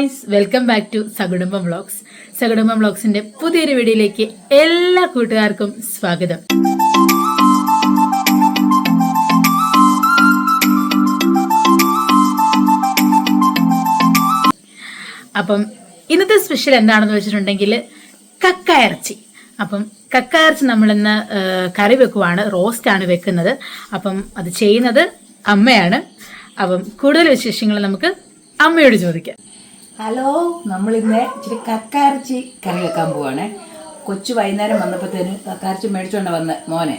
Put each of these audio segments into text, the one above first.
Guys welcome back to Sakudumbam vlogs Sakudumbam വ്ളോഗ്സിന്റെ പുതിയൊരു വീഡിയോയിലേക്ക് എല്ലാ കൂട്ടുകാർക്കും സ്വാഗതം. അപ്പം ഇന്നത്തെ സ്പെഷ്യൽ എന്താണെന്ന് വെച്ചിട്ടുണ്ടെങ്കിൽ കക്ക ഇറച്ചി അപ്പം കക്ക ഇറച്ചി നമ്മളിന്ന് കറി വെക്കുവാണ് റോസ്റ്റ് ആണ് വെക്കുന്നത്. അപ്പം അത് ചെയ്യുന്നത് അമ്മയാണ്. അപ്പം കൂടുതൽ വിശേഷങ്ങൾ നമുക്ക് അമ്മയോട് ചോദിക്കാം. ഹലോ നമ്മൾ ഇന്ന് ഇച്ചിരി കക്കാരച്ചി കറി വെക്കാൻ പോവാണ്. കൊച്ചു വൈകുന്നേരം വന്നപ്പോഴത്തേന് കക്കാരച്ചി മേടിച്ചോണ്ട് വന്ന് മോനെ.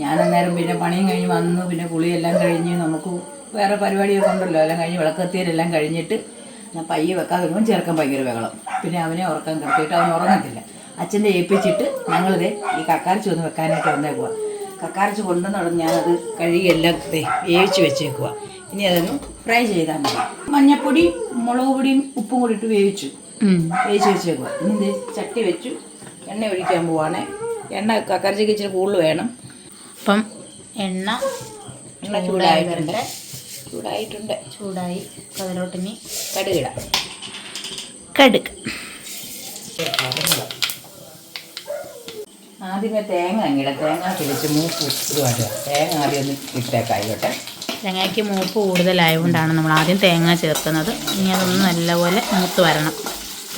ഞാൻ അന്നേരം പിന്നെ പണിയും കഴിഞ്ഞ് വന്നു പിന്നെ കുളിയെല്ലാം കഴിഞ്ഞ് നമുക്ക് വേറെ പരിപാടിയൊക്കെ ഉണ്ടല്ലോ. എല്ലാം കഴിഞ്ഞ് വിളക്കത്തിയെല്ലാം കഴിഞ്ഞിട്ട് ഞാൻ പയ്യെ വെക്കാതെ വരുമ്പോൾ ചേർക്കാൻ ഭയങ്കര വെക്കണം പിന്നെ അവനെ ഉറക്കാൻ കിടത്തിയിട്ട് അവൻ ഉറങ്ങത്തില്ല. അച്ഛന്റെ ഏൽപ്പിച്ചിട്ട് ഞങ്ങളിത് ഈ കക്കാരച്ചി ഒന്ന് വെക്കാനായിട്ട് വന്നേക്കുക കക്കാരച്ചി കൊണ്ടുവന്നു ഞാനത് കഴുകി എല്ലാം വേവിച്ച് വെച്ചേക്കുക ഇനി അതൊന്ന് ഫ്രൈ ചെയ്താൽ മതി. മഞ്ഞപ്പൊടി മുളക് പൊടിയും ഉപ്പും കൂടി ഇട്ട് വേവിച്ചു. വേവിച്ച് വെച്ചേക്കുക ഇനി ഇത് ചട്ടി വെച്ചു. എണ്ണ ഒഴിക്കാൻ പോവാണ്. എണ്ണ കക്കറിച്ചക്ക് ഇച്ചിരി കൂടുതൽ വേണം. അപ്പം എണ്ണ എണ്ണ ചൂടായിട്ടുണ്ട്. ചൂടായിട്ടുണ്ട്. ചൂടായി. അതിലോട്ടിനി കടുകിടാം കടുക് ആദ്യമേ തേങ്ങ അങ്ങിടാം തേങ്ങ തിരിച്ച് മൂക്ക് ഇതുമായിട്ട് തേങ്ങ ആദ്യം ഒന്ന് ഇട്ടേക്കാം ആയിക്കോട്ടെ. തേങ്ങയ്ക്ക് മൂപ്പ് കൂടുതലായതുകൊണ്ടാണ് നമ്മൾ ആദ്യം തേങ്ങ ചേർക്കുന്നത്. ഇനി അതൊന്ന് നല്ലപോലെ മൂത്ത് വരണം.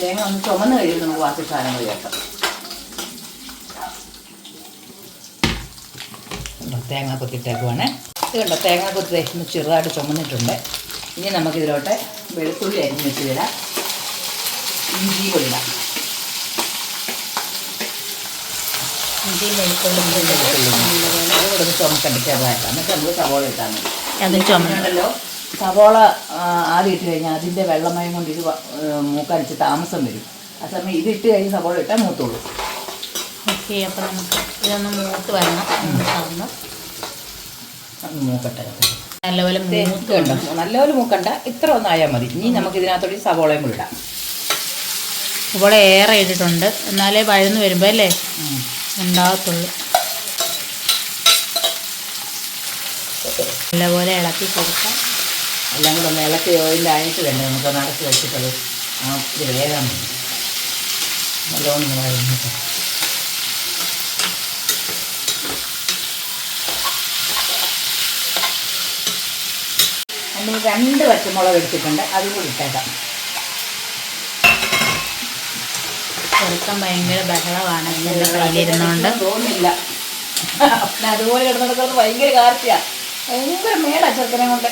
തേങ്ങ ഒന്ന് ചുമന്ന് കഴിയുമ്പോൾ നമുക്ക് ബാക്കി സാധനങ്ങൾ ചേർക്കാം. തേങ്ങ കൊത്തിട്ടേക്കുവാണ്. ഇത് കണ്ടോ തേങ്ങ കൊത്തി ഒന്ന് ചെറുതായിട്ട് ചുമന്നിട്ടുണ്ട്. ഇനി നമുക്കിതിലോട്ട് വെളുത്തുള്ളി അരിഞ്ഞ് വെച്ച് തരാം ഇഞ്ചി കൊണ്ടിടാം ഇഞ്ചി വെളുത്തുള്ളി അതുകൂടെ ഒന്ന് ചുമക്കണ്ട ചെറുതായിട്ട് എന്നിട്ട് നമുക്ക് സവോള ഇട്ടാൽ മതി. അത് ചുമന്ന്. സവോള ആദ്യമിട്ട് ആദ്യം ഇട്ട് കഴിഞ്ഞാൽ അതിന്റെ വെള്ളമയം കൊണ്ട് ഇത് വ- താമസം വരും. ആ സമയം ഇത് ഇട്ട് കഴിഞ്ഞ് സവോള ഇട്ടാൽ മൂത്തുള്ളൂ ഓക്കെ അപ്പം നമുക്ക് ഇതൊന്ന് മൂത്ത് വരണം. മൂക്കട്ടെ. നല്ലപോലെ മൂത്ത് മൂക്കുണ്ടോ നല്ലപോലെ മൂക്കണ്ട. ഇത്ര ഒന്നായാൽ മതി. ഇനി നമുക്ക് ഇതിനകത്തോടെ സവോളയും കൂടി ഇടാം. സവോള ഏറെ ഇട്ടിട്ടുണ്ട്. എന്നാലേ വഴന്ന് വരുമ്പോൾ അല്ലേ. ഉണ്ടാകത്തുള്ളൂ നല്ലപോലെ ഇളക്കി കൊടുക്കാം. എല്ലാം കൂടെ ഒന്ന് ഇളക്കി ഓയിലിൽ ആയിട്ട് വേണ്ടേ? നമുക്ക് നടത്തി വെച്ചിട്ടത് ആ ഇത് വേഗം നല്ലോണം വഴങ്ങിട്ട് നമ്മൾ രണ്ട് പച്ചമുളക് എടുത്തിട്ടുണ്ട്. അതും കൂടി ഇട്ടേക്കാം. ചെറുക്കം ഭയങ്കര ബഹളമാണ്. കയ്യിലിരുന്നുകൊണ്ട് തോന്നില്ല അതുപോലെ കിടന്നിടത്തോളം ഭയങ്കര കാർത്തിയാ. ഭയങ്കര മേടാ ചെറുക്കനെ കൊണ്ട്.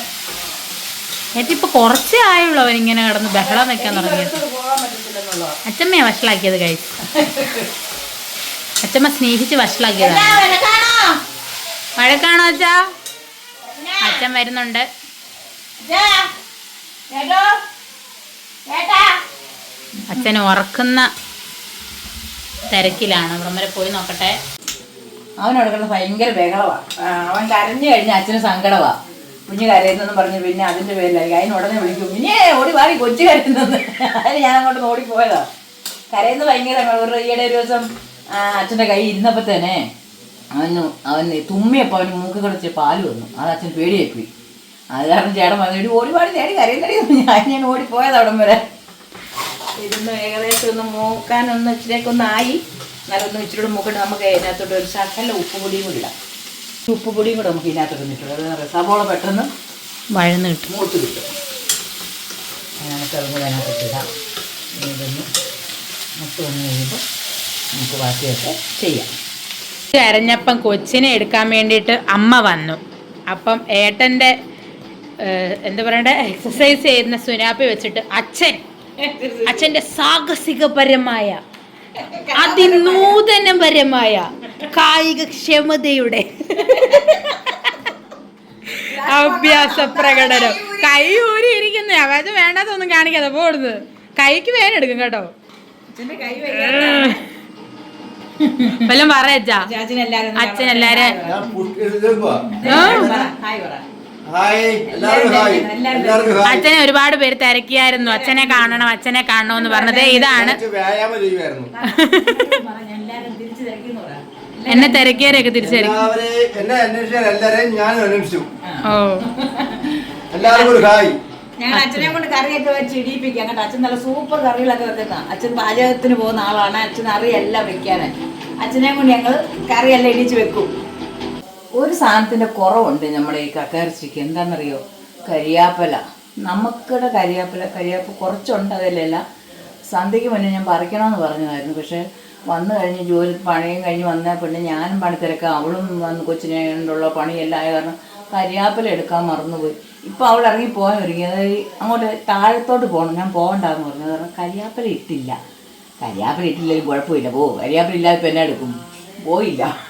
എന്നിട്ട് ഇപ്പൊ കുറച്ചേ ആയുള്ളൂ അവൻ ഇങ്ങനെ കിടന്ന് ബഹളം വെക്കാൻ തുടങ്ങിയത്. അച്ഛമ്മയാ വഷളാക്കിയത് കഴിച്ച്. അച്ഛമ്മ സ്നേഹിച്ച് വഷളാക്കിയതാണ് വഴക്കാണോ അച്ഛാ? അച്ഛൻ വരുന്നുണ്ട്. അച്ഛൻ ഉറക്കുന്ന തിരക്കിലാണ്. അവിടം വരെ പോയി നോക്കട്ടെ. അവനോട് കിടന്ന് ഭയങ്കര ബഹളമാണ് അവൻ കരഞ്ഞു കഴിഞ്ഞാൽ അച്ഛന് സങ്കടമാ കുഞ്ഞു കരയുന്നെന്ന് പറഞ്ഞ് പിന്നെ അതിന്റെ പേരിലായി അതിന് ഉടനെ വിളിക്കും പിന്നെ ഓടി മാറി കൊച്ചു കരയുന്നത് അതിന് ഞാൻ അങ്ങോട്ട് ഓടിപ്പോയതാ കരയുന്നത് ഭയങ്കര ഒരു ഈയിടെ ഒരു ദിവസം അച്ഛന്റെ കൈ ഇരുന്നപ്പോൾ തന്നെ അവന് അവന് തുമ്മിയപ്പോൾ അവന് മൂക്ക് കളിച്ച് പാൽ വന്നു. അത് അച്ഛൻ പേടിയായിപ്പോയി. അത് കാരണം ചേട്ടൻ പറഞ്ഞു ഓടി പാടി നേടി കരയുന്നടി ഞാൻ ഞാൻ ഓടിപ്പോയത് അവിടം വരെ. ഇരുന്ന് ഏകദേശം ഒന്ന് മൂക്കാനൊന്ന് ഇച്ചിരിയൊക്കെ ഒന്നായി. എന്നാലും ഒന്ന് ഇച്ചിരി കൂടെ മൂക്കിട്ട് നമുക്ക് ഇതിനകത്തോട്ട് ഒരു ശകല ഉപ്പുപൊടിയും കൂടി ഇടാം. ഉപ്പുപൊടിയും കൂടെ നമുക്ക് ഇതിനകത്തോട്ട് ഇട്ടിട്ട് സവോള പെട്ടെന്ന് വഴന്ന് കിട്ടും. മൂത്ത് കിട്ടും. അതിനകത്ത് അതും കൂടെ അതിനകത്തോട്ട് ഇടാം. ഇതൊന്ന് മുത്ത് വന്ന് കഴിയുമ്പോൾ നമുക്ക് ബാക്കിയൊക്കെ ചെയ്യാം. അരഞ്ഞപ്പം കൊച്ചിനെ എടുക്കാൻ വേണ്ടിയിട്ട് അമ്മ വന്നു. അപ്പം ഏട്ടന്റെ എന്താ പറയണ്ടേ എക്സസൈസ് ചെയ്യുന്ന സുനാപ്പി വെച്ചിട്ട് അച്ഛൻ അച്ഛന്റെ സാഹസികപരമായ അതിനൂതനപരമായ കായിക ക്ഷമതയുടെ അഭ്യാസ പ്രകടനം. കൈ ഊരി ഇരിക്കുന്നു അവത് വേണ്ടാത്തൊന്നും കാണിക്കാതെ പോടുന്നത് കൈക്ക് വേറെ എടുക്കും കേട്ടോ. വല്ലതും പറയച്ചാ അച്ഛൻ എല്ലാരും അച്ഛനെ ഒരുപാട് പേര് തിരക്കിയായിരുന്നു. അച്ഛനെ കാണണം അച്ഛനെ കാണണം എന്ന് പറഞ്ഞത് ഇതാണ്. തിരിച്ചു എന്നെ തിരക്കിയവരെയൊക്കെ അന്വേഷിച്ചു. ഓ. എല്ലാവർക്കും ഒരു ഹായ്. ഞങ്ങൾ അച്ഛനെ കൊണ്ട് കറിയൊക്കെ വെച്ച് ഇടിയിപ്പിക്കാം കേട്ടോ. അച്ഛൻ നല്ല സൂപ്പർ കറികളൊക്കെ വെക്കുന്ന അച്ഛൻ പാചകത്തിന് പോകുന്ന ആളാണ്. അച്ഛൻ അറിയെല്ലാം വെക്കാനായി അച്ഛനെ കൊണ്ട് ഞങ്ങൾ കറിയെല്ലാം ഇടിച്ച് വെക്കും. ഒരു സാധനത്തിന്റെ കുറവുണ്ട് നമ്മുടെ ഈ കക്കയിറച്ചിക്ക്. എന്താണെന്നറിയോ? കരിയാപ്പല. നമുക്കിടെ കരിയാപ്പല കരിയാപ്പ കുറച്ചുണ്ട് അതിലല്ല. സന്ധ്യയ്ക്ക് മുന്നേ ഞാൻ പറിക്കണമെന്ന് പറഞ്ഞതായിരുന്നു. പക്ഷേ വന്നു കഴിഞ്ഞ് ജോലി പണിയും കഴിഞ്ഞ് വന്നാൽ പിന്നെ ഞാനും പണിത്തിരക്കാം അവളും വന്ന് കൊച്ചിനെ കൊണ്ടുള്ള പണിയെല്ലാം ആയ കാരണം കരിയാപ്പല എടുക്കാൻ മറന്നുപോയി. ഇപ്പം അവൾ ഇറങ്ങി പോകാൻ ഒരുങ്ങി. അതായത് അങ്ങോട്ട് താഴത്തോട്ട് പോകണം. ഞാൻ പോകണ്ടെന്ന് പറഞ്ഞു. കാരണം കരിയാപ്പല ഇട്ടില്ല. കരിയാപ്പല ഇട്ടില്ലെങ്കിൽ കുഴപ്പമില്ല. പോ. കരിയാപ്പല ഇല്ലാതെ ഇപ്പം എന്നെ എടുക്കും? പോയില്ല.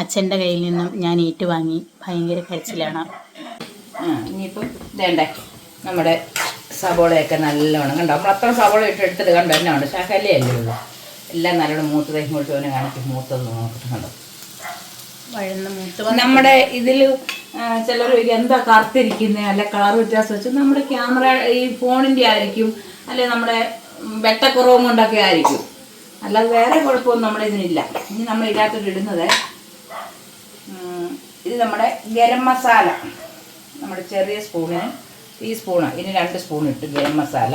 അച്ഛന്റെ കയ്യിൽ നിന്നും ഞാൻ ഏറ്റുവാങ്ങി. ഭയങ്കര കരച്ചിലാണ്. ഇനിയിപ്പം വേണ്ടേ നമ്മുടെ സബോളയൊക്കെ നല്ലോണം കണ്ടോ? നമ്മൾ അത്ര സബോള ഇട്ട് എടുത്തത് കണ്ടോ? എന്നാണ് ശാഖല്ലേ അല്ലേ ഉള്ളൂ. എല്ലാം നല്ലോണം മൂത്തത്. ഇങ്ങോട്ട് അവനെ കാണിച്ച് മൂത്തത് നോക്കിട്ട് കണ്ടോ? വഴന്ന് മൂത്ത് നമ്മുടെ ഇതിൽ ചിലർ എന്താ കറുത്തിരിക്കുന്നത് അല്ലെ കളർ വ്യത്യാസം വെച്ച് നമ്മുടെ ക്യാമറ ഈ ഫോണിന്റെ ആയിരിക്കും. അല്ലെ നമ്മുടെ വെട്ടക്കുറവും കൊണ്ടൊക്കെ ആയിരിക്കും. അല്ലാതെ വേറെ കുഴപ്പമൊന്നും നമ്മുടെ ഇതിനില്ല. ഇനി നമ്മൾ ഇതിനകത്തോട്ട് ഇടുന്നത് ഇത് നമ്മുടെ ഗരം മസാല. നമ്മുടെ ചെറിയ സ്പൂണിന് ടീസ്പൂണ് സ്പൂണ് ഇനി രണ്ട് സ്പൂൺ ഇട്ട് ഗരം മസാല.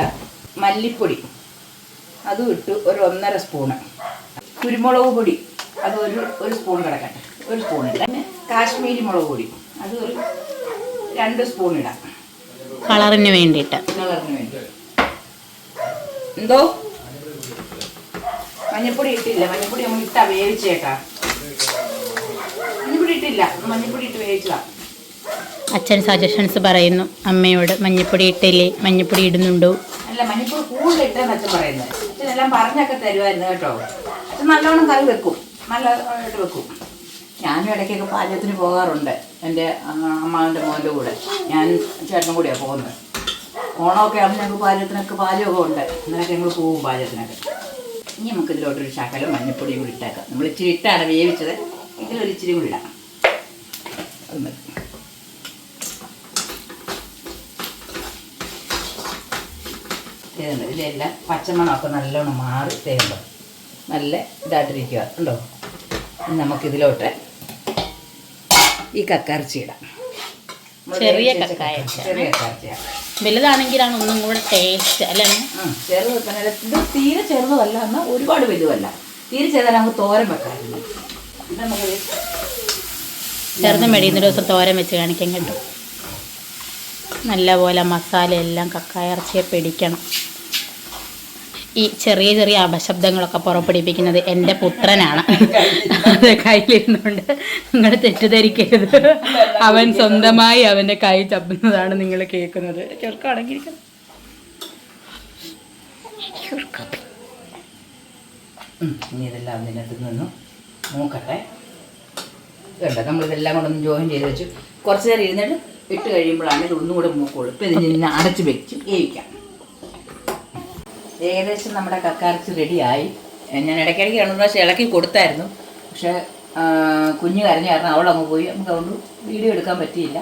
മല്ലിപ്പൊടി. അതും ഇട്ട് ഒരു ഒന്നര സ്പൂണ് കുരുമുളക് പൊടി. അത് ഒരു ഒരു സ്പൂൺ കിടക്കട്ടെ. ഒരു സ്പൂൺ ഇടാം പിന്നെ കാശ്മീരി മുളക് പൊടി. അത് ഒരു രണ്ട് സ്പൂൺ ഇടാം. കളറിന് വേണ്ടിയിട്ട്. കളറിന് വേണ്ടി. എന്തോ? മഞ്ഞപ്പൊടി ഇട്ടില്ല. മഞ്ഞപ്പൊടി നമ്മൾ ഇട്ടാ വേവിച്ചേട്ടാ ഇട്ടില്ല മഞ്ഞപ്പൊടി ഇട്ട് വേവിച്ചതാണ് അച്ഛൻ സജഷൻസ് പറയുന്നു. അമ്മയോട് മഞ്ഞപ്പൊടി ഇട്ടില്ലേ? മഞ്ഞപ്പൊടി ഇടുന്നുണ്ടോ? അല്ല മഞ്ഞപ്പൊടി കൂടുതൽ ഇട്ടെന്ന് അച്ഛൻ പറയുന്നത് അച്ഛൻ എല്ലാം പറഞ്ഞൊക്കെ തരുമായിരുന്നു കേട്ടോ. അച്ഛൻ നല്ലോണം കറി വെക്കും. നല്ലതായിട്ട് വെക്കും. ഞാനും ഇടയ്ക്കൊക്കെ പാചകത്തിന് പോകാറുണ്ട്. എന്റെ അമ്മാവിന്റെ മോന്റെ കൂടെ. ഞാനും ചേട്ടനും കൂടെയാണ് പോകുന്നത്. ഓണമൊക്കെ ആകുമ്പോൾ ഞങ്ങൾക്ക് പാചകത്തിനൊക്കെ പാചകമൊക്കെ ഉണ്ട്. എന്നാലൊക്കെ ഞങ്ങൾ പോകും പാചകത്തിനൊക്കെ. ഇനി നമുക്ക് ഇതിലോട്ടൊരു ശകലം മഞ്ഞപ്പൊടിയും കൂടി ഇട്ടേക്കാം. നമ്മൾ ഇച്ചിരി ഇട്ടാണ് വേവിച്ചത്. ഇതിലൊരു ഇച്ചിരി കൂടി ഇടാം. അത് മതി. തേങ്ങ ഇതെല്ലാം പച്ചമണമൊക്കെ നല്ലോണം മാറി തേങ്ങ. നല്ല ഇതായിട്ടിരിക്കുക ഉണ്ടോ നമുക്കിതിലോട്ട് ഈ കക്കറച്ചി ഇടാം ചെറിയ കക്കറച്ചിയാണ് വലുതാണെങ്കിലാണ് ഒന്നും കൂടെ ടേസ്റ്റ് അല്ലേ? ചെറുത് ഇത് തീരെ ചെറുതല്ല എന്നാൽ ഒരുപാട് വലുതല്ല. തീരെ ചെറുതല്ല നമുക്ക് തോരൻ ഇത് നമുക്ക് ചെറുതും മെടിയുന്ന ദിവസം തോരൻ വെച്ച് കാണിക്കാൻ കേട്ടോ. നല്ലപോലെ മസാല എല്ലാം കക്കായിറച്ചിയെ പിടിക്കണം. ഈ ചെറിയ ചെറിയ അപശബ്ദങ്ങളൊക്കെ പുറപ്പെടുവിപ്പിക്കുന്നത് എന്റെ പുത്രനാണ്. അത് കയ്യിലിരുന്നുകൊണ്ട് നിങ്ങൾ തെറ്റിദ്ധരിക്കരുത്. അവൻ സ്വന്തമായി അവന്റെ കൈ ചപ്പുന്നതാണ് നിങ്ങൾ കേൾക്കുന്നത്. ഉം, ഇതെല്ലാം അതിനകത്ത് നിന്നും നോക്കട്ടെ. വേണ്ട നമ്മളിതെല്ലാം ഒന്ന് ജോയിൻ ചെയ്ത് വെച്ചു കുറച്ച് നേരം ഇരുന്നിട്ട് ഇട്ട് കഴിയുമ്പോഴാണ് ഇത് ഒന്നും മൂക്കുള്ളൂ. ഇപ്പം ഇതിന് അടച്ച് വെച്ച് വേവിക്കാം. ഏകദേശം നമ്മുടെ കക്കാർച്ച് റെഡിയായി ഞാൻ ഇടയ്ക്കിടയ്ക്ക് രണ്ടു പ്രാവശ്യം ഇളക്കി കൊടുത്തായിരുന്നു. പക്ഷേ കുഞ്ഞു കരഞ്ഞു കാരണം അവളങ്ങ് പോയി. നമുക്ക് അതുകൊണ്ട് വീഡിയോ എടുക്കാൻ പറ്റിയില്ല.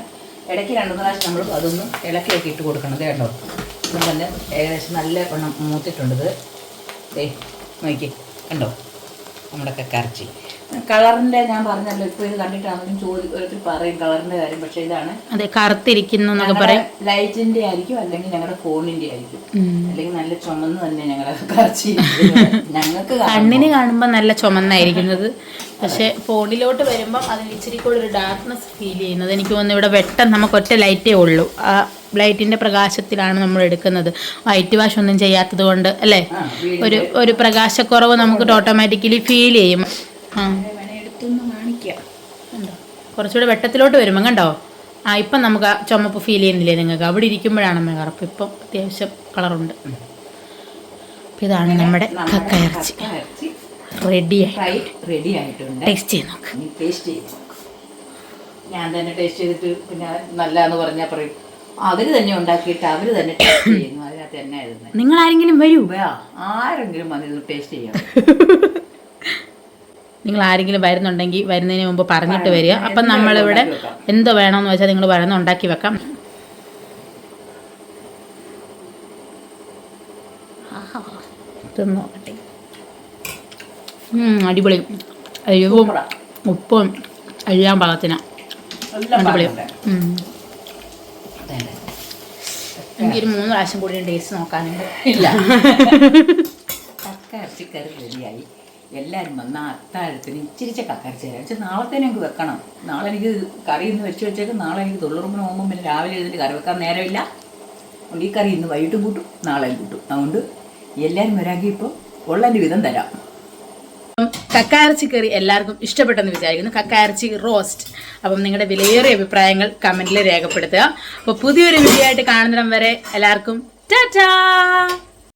ഇടയ്ക്ക് രണ്ടു പ്രാവശ്യം നമ്മൾ അതൊന്ന് ഇളക്കിയൊക്കെ ഇട്ട് കൊടുക്കണം. കേട്ടോ ഇത് തന്നെ ഏകദേശം നല്ല വണ്ണം മൂത്തിട്ടുണ്ട് ദേ നോക്കി കണ്ടോ? നമ്മുടെ കക്കറച്ചി. കളറിന്റെ ഞാൻ പറഞ്ഞല്ലോ ഇപ്പൊ ഇത് കണ്ടിട്ടാണെങ്കിലും ചോദി ഒരിക്കൽ പറയും കളറിന്റെ കാര്യം പക്ഷെ ഇതാണ്. അതെ കറുത്തിരിക്കുന്നു എന്നൊക്കെ പറയും. ലൈറ്റിന്റെ ആയിരിക്കും അല്ലെങ്കിൽ ഞങ്ങളുടെ ഫോണിന്റെ ആയിരിക്കും. അല്ലെങ്കിൽ നല്ല ചുമന്ന് തന്നെ ഞങ്ങളുടെ കറച്ചി ഞങ്ങൾക്ക് കണ്ണിന് കാണുമ്പോൾ നല്ല ചുമന്നായിരിക്കുന്നത്. പക്ഷെ ഫോണിലോട്ട് വരുമ്പോൾ അതിന് ഇച്ചിരി കൂടെ ഒരു ഡാർക്ക്നെസ് ഫീൽ ചെയ്യുന്നത്. എനിക്ക് തോന്നുന്നു ഇവിടെ വെട്ടം നമുക്ക് ഒറ്റ ലൈറ്റേ ഉള്ളൂ. ആ ലൈറ്റിന്റെ പ്രകാശത്തിലാണ് നമ്മൾ എടുക്കുന്നത്. വൈറ്റ് വാഷ് ഒന്നും ചെയ്യാത്തത് കൊണ്ട് അല്ലേ? ഒരു ഒരു പ്രകാശക്കുറവ് നമുക്ക് ഓട്ടോമാറ്റിക്കലി ഫീൽ ചെയ്യും. വേണേ എടുത്തൊന്ന് കാണിക്കാം. കണ്ടോ? കുറച്ചുകൂടെ വെട്ടത്തിലോട്ട് വരുമ്പോൾ കണ്ടോ? ആ ഇപ്പം നമുക്ക് ആ ചുമപ്പ് ഫീൽ ചെയ്യുന്നില്ലേ നിങ്ങൾക്ക്? അവിടെ ഇരിക്കുമ്പോഴാണ് അമ്മ കറുപ്പ് ഇപ്പം അത്യാവശ്യം കളറുണ്ട് അപ്പം ഇതാണ് നമ്മുടെ കക്കയിറച്ചി. ഇറച്ചി റെഡി ആയി. റെഡി ആയിട്ടുണ്ട്. ടേസ്റ്റ് ചെയ്ത് നോക്ക്. ടേസ്റ്റ് ചെയ്ത്. ഞാൻ തന്നെ ടേസ്റ്റ് ചെയ്തിട്ട് പിന്നെ നല്ലതെന്ന് പറഞ്ഞാൽ പറയും. അവർ തന്നെ ഉണ്ടാക്കിയിട്ട് അവർ തന്നെ ടേസ്റ്റ് ചെയ്യുന്നു. അതിനകത്ത് തന്നെ ആയിരുന്നു നിങ്ങൾ ആരെങ്കിലും വരൂ. ആരെങ്കിലും വന്ന് ഇത് ടേസ്റ്റ് ചെയ്യാം നിങ്ങൾ ആരെങ്കിലും വരുന്നുണ്ടെങ്കിൽ വരുന്നതിന് മുമ്പ് പറഞ്ഞിട്ട്. വരിക. അപ്പം നമ്മളിവിടെ എന്ത് വേണമെന്ന് വെച്ചാൽ നിങ്ങൾ പറയുന്ന ഉണ്ടാക്കി വെക്കാം. അടിപൊളി. അയ്യോ. ഉപ്പും എല്ലാം പാകത്തിന. അടിപൊളി. എനിക്കൊരു മൂന്ന് പ്രാവശ്യം കൂടി ടേസ്റ്റ് നോക്കാനുണ്ട്. ഇല്ല. കക്ക കറി റെഡിയായി. എല്ലാവരും വന്ന അത്താഴത്തിന് ഇച്ചിരിച്ച കക്ക ഇറച്ചി തരാം പക്ഷെ നാളത്തേനും എനിക്ക് വെക്കണം. നാളെ എനിക്ക് കറി ഇന്ന് വെച്ച് വെച്ചേക്കും. നാളെ എനിക്ക് തൊഴിലുറപ്പിന് പോകുമ്പോൾ പിന്നെ രാവിലെ എഴുതിട്ട് കറി വെക്കാൻ നേരമില്ല. അതുകൊണ്ട് ഈ കറി ഇന്ന് വൈകിട്ട് കൂട്ടും നാളെയും കൂട്ടും. അതുകൊണ്ട് എല്ലാവരും വരാമെങ്കിൽ ഇപ്പോൾ ഉള്ളതിന്റെ വിധം തരാം. അപ്പം കറി എല്ലാവർക്കും ഇഷ്ടപ്പെട്ടെന്ന് വിചാരിക്കുന്നു. കക്കായർച്ചി റോസ്റ്റ്. അപ്പം നിങ്ങളുടെ വിലയേറിയ അഭിപ്രായങ്ങൾ കമന്റിൽ രേഖപ്പെടുത്തുക. അപ്പോൾ പുതിയൊരു വീഡിയോ ആയിട്ട് കാണുന്നിടം വരെ എല്ലാവർക്കും ടാറ്റാ!